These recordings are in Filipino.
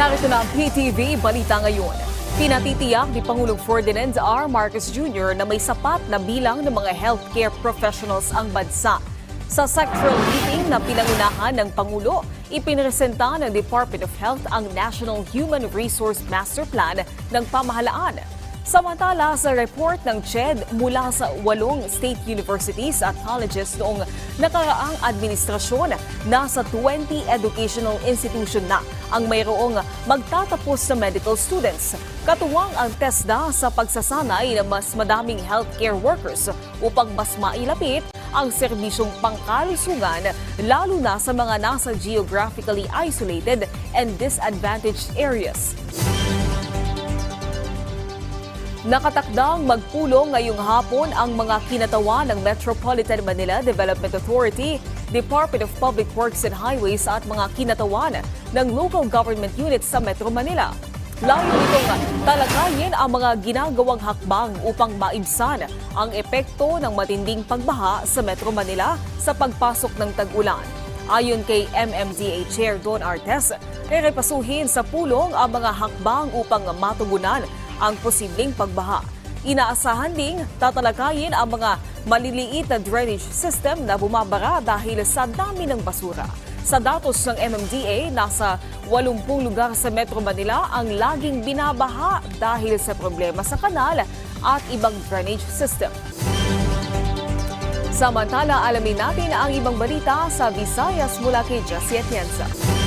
Narito na ang PTV Balita Ngayon. Pinatitiyak ni Pangulong Ferdinand R. Marcos Jr. na may sapat na bilang ng mga healthcare professionals ang bansa. Sa sectoral meeting na pinangunahan ng Pangulo, ipinresenta ng Department of Health ang National Human Resource Master Plan ng pamahalaan. Samantala sa report ng CHED mula sa walong state universities at colleges noong nakaraang administrasyon, nasa 20 educational institution na ang mayroong magtatapos na medical students. Katuwang ang TESDA sa pagsasanay ng mas madaming healthcare workers upang mas mailapit ang serbisyong pangkalusugan lalo na sa mga nasa geographically isolated and disadvantaged areas. Nakatakdang magpulong ngayong hapon ang mga kinatawa ng Metropolitan Manila Development Authority, Department of Public Works and Highways at mga kinatawan ng local government units sa Metro Manila. Layo nitong talakayin ang mga ginagawang hakbang upang maibsan ang epekto ng matinding pagbaha sa Metro Manila sa pagpasok ng tag-ulan. Ayon kay MMDA Chair Don Artes, rerepasuhin sa pulong ang mga hakbang upang matugunan ang posibleng pagbaha. Inaasahan ding tatalakayin ang mga maliliit na drainage system na bumabara dahil sa dami ng basura. Sa datos ng MMDA, nasa 80 lugar sa Metro Manila ang laging binabaha dahil sa problema sa kanal at ibang drainage system. Samantala, alamin natin ang ibang balita sa Visayas mula kay Jessie Atienza.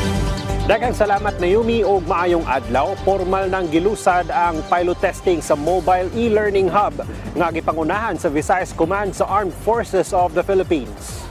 Daghang salamat na Yumi og maayong adlaw. Formal nang gilusad ang pilot testing sa Mobile E-Learning Hub nga gipangunahan sa Visayas Command sa Armed Forces of the Philippines.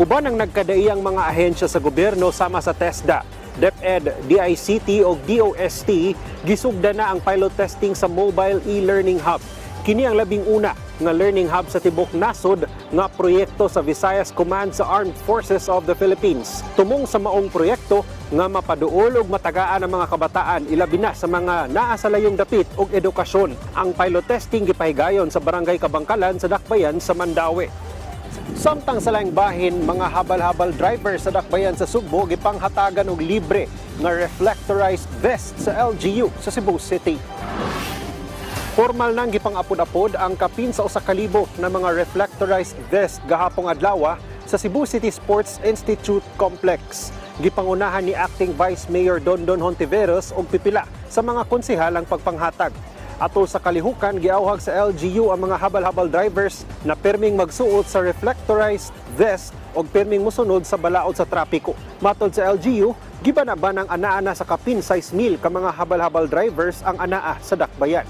Uban ang nagkadaiyang mga ahensya sa gobyerno sama sa TESDA, DepEd, DICT o DOST, gisugda na ang pilot testing sa Mobile E-Learning Hub. Kini ang labing una nga learning hub sa tibok nasod nga proyekto sa Visayas Command sa Armed Forces of the Philippines. Tumong sa maong proyekto nga mapaduol og matagaan ang mga kabataan ilabi na sa mga naa sa layong dapit og edukasyon. Ang pilot testing gipahigayon sa Barangay Kabangkalan sa Dakbayan sa Mandawi. Samtang sa laing bahin, mga habal-habal driver sa dakbayan sa Sugbo gipanghatagan og libre nga reflectorized vest sa LGU sa Cebu City. Formal nang gipang-apod-apod ang kapin sa usa ka na mga reflectorized vest gahapong adlaw sa Cebu City Sports Institute Complex. Gipangunahan ni Acting Vice Mayor Dondon Hontiveros og pipila sa mga konsehal ang pagpanghatag. Atol sa kalihukan, giawhag sa LGU ang mga habal-habal drivers na perming magsuot sa reflectorized vest o perming musunod sa balaod sa trapiko. Matod sa LGU, gibanaban ang anaa sa kapin size meal ka mga habal-habal drivers ang anaa sa dakbayan.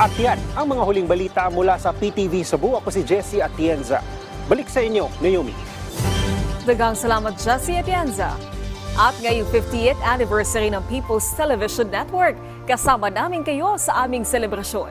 At yan ang mga huling balita mula sa PTV Cebu. Ako si Jesse Atienza. Balik sa inyo, Naomi. Dagang salamat Jessie Atienza. At ngayong 50th anniversary ng People's Television Network, kasama namin kayo sa aming selebrasyon.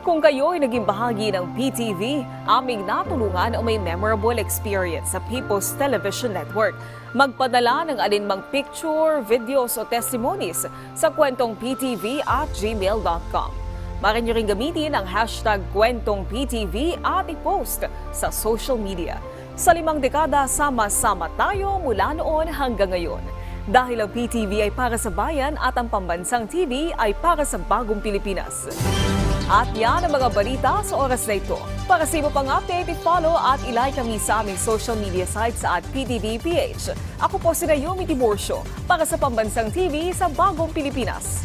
Kung kayo ay naging bahagi ng PTV, aming natulungan o may memorable experience sa People's Television Network, magpadala ng alinmang picture, videos o testimonies sa kwentong ptv at gmail.com. Maaari nyo rin gamitin ang hashtag kwentong PTV at i-post sa social media. Sa limang dekada, sama-sama tayo mula noon hanggang ngayon. Dahil ang PTV ay para sa bayan at ang pambansang TV ay para sa bagong Pilipinas. At yan ang mga balita sa oras na ito. Para sa iba pang update, i-follow at ilike kami sa aming social media sites at PTVPH. Ako po si Naomi Tiborcio para sa Pambansang TV sa Bagong Pilipinas.